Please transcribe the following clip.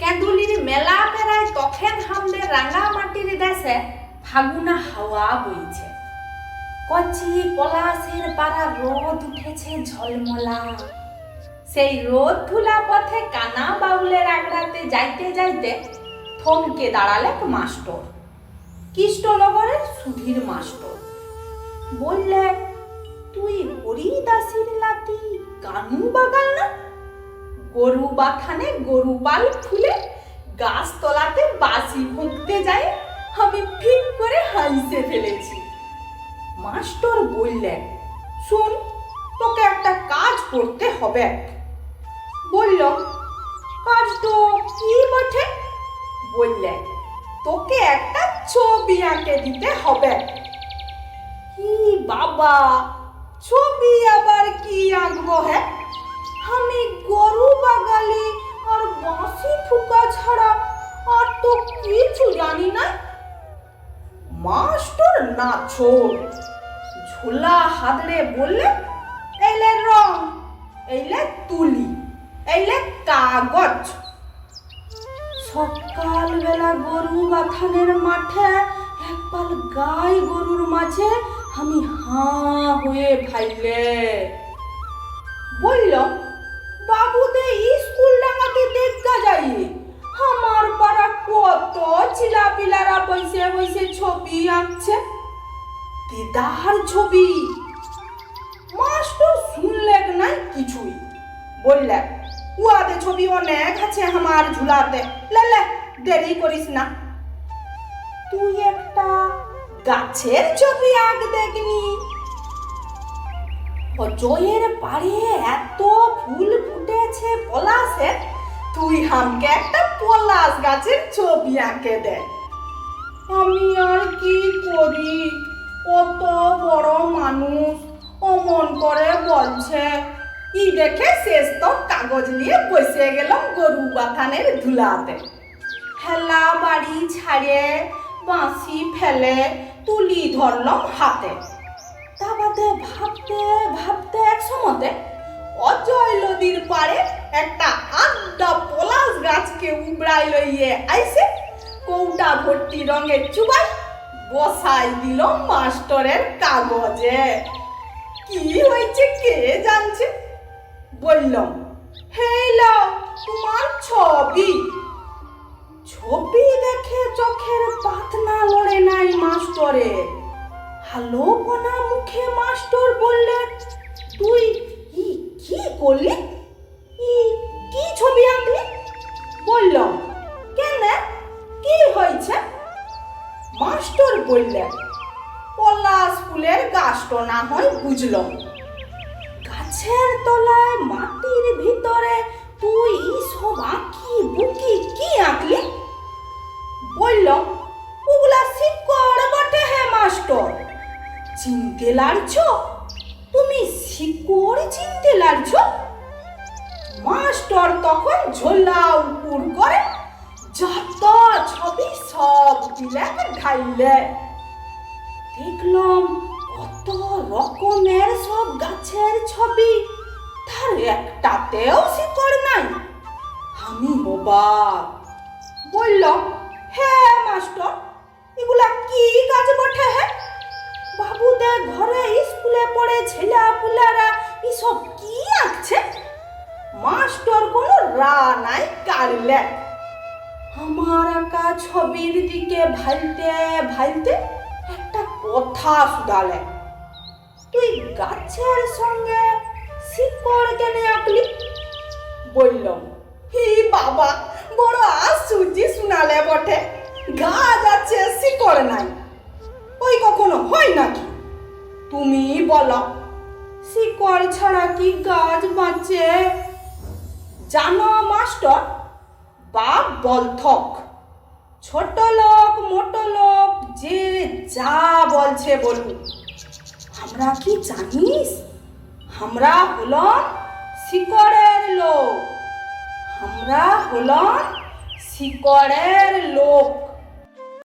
কেঁদুলির মেলা পেরায় তখেন হামদের রাঙা মাটির দেশে ফাগুনা হাওয়া বইছে। কচি পলাশের পাড়া রোদ উঠেছে ঝলমলা। সেই রোদ ধুলা পথে কানা বাউলের আগড়াতে যাইতে যাইতে থমকে দাঁড়ালে মাস্টর কৃষ্ণনগরের সুধীর মাস্টর বললে, তুই হরিদাসির লাতি কানু বাগাল না? গরু বাথানে গরু পাল খুলে গাছ তলাতে বাসি ফুঁকতে যায়। আমি ঠিক করে হাইসে ফেলেছি। মাস্টার বললেন, শোন, তোকে একটা কাজ করতে হবে। বলল, কাজ তো কি বটে? বললেন, তোকে একটা ছবি আঁকে দিতে হবে। কি বাবা, ছবি আবার কি আঁকবো হ্যাঁ? আমি গরু বাগালি আর বাঁশি ফুকা ছাড়া আর তো কিছু জানি না। মাস্টার নাচো। ঝোলা হাতড়ে বললে এলে রং এইলে তুলি এইলে কাগজ। সকালবেলা গরু বাথানের মাঠে একপাল গাই গরুর মাঝে আমি হাঁ হয়ে ভাইলে। বলল বাবুদে স্কুল ডাঙাতে দেখা যাই আমার পাড়া কত চিলা পিলারা বসে বসে ছবি আঁকছে। দিদার ছবি। মাস্টার শুনলেক নাই কিছুই। বললে উয়াদে ছবি অনেক আছে আমার ঝুলাতে। লে লে, দেরি করিস না। তুই একটা গাছের ছবি আঁক দেখনি অজয়ের পাড়ে এত ফুল হামকে একটা পলাশ গাছের ছবি আঁকে দে। আমি আর কি করি? কত বড় মানুষ অমন করে বলছে, ই দেখে শেষ তো কাগজ নিয়ে বসে গেলাম গরু বাথানের ধুলাতে। হেলা বাড়ি ছাড়ে, বাঁশি ফেলে, তুলি ধরলাম হাতে। তা বাদে ভাবতে ভাবতে এক সময়তে অজয় নদীর পাড়ে একটা গাছকে লইয়ে আইসে কৌটা ভর্তি রঙের চুবাই, বসাই দিল মাস্টরের কাগজে। কি হয়েছে কে জানছে? বললাম হেলো তোমার ছবি। ছবি দেখে চোখের পাতনা লড়ে নাই মাস্টরে। হ্যালো বোনা মুখে মাস্টার বললে, তুই ই কি করলি? ই কি ছবি আঁকলি? বললাম বললেন, পলাশ ফুলের গাছটা না হয় বুঝলাম। গাছের তলায় মাটির ভিতরে তুই সব আঁকি বুকি কি আঁকলি? বললাম, ওগুলা শিকড় বটে হে মাস্টার। চিনতে লাড়ছ তুমি শিকড় চিনতে লাড়ছ মাস্টার তখন ঝোলা উপর করে যত ছবি সব দিলে ঢাইলে দেখলাম কত রকমের সব গাছের ছবি, তার একটাতেও শিকড় নাই। আমি অবাক বলল হ্যাঁ মাস্টার, এগুলা কি গাছ বটে হ্যাঁ বাবুদের ঘরে স্কুলে পড়ে ছেলা পুলারা এসব কি আঁকছে? মাস্টার কোনো রা নাই কারলে। আমার আঁকা ছবির দিকে ভালতে ভালতে একটা কথা শুধালে। তুই গাছের সঙ্গে শিকড় কেন আঁকলি? বললাম হি বাবা, বড় আশ্চর্য শুনালে বটে, গাছ আছে, শিকড় নাই। ওই কখনো হয় নাকি? তুমি বলো, শিকড় ছাড়া কি গাছ বাঁচে? জানো, মাস্টার বাপ বলথক ছোট লোক, মোটো লোক, যে যা বলছে বলুন আমরা কি জানিস? আমরা হলাম শিকড়ের লোক। আমরা হলাম শিকড়ের লোক।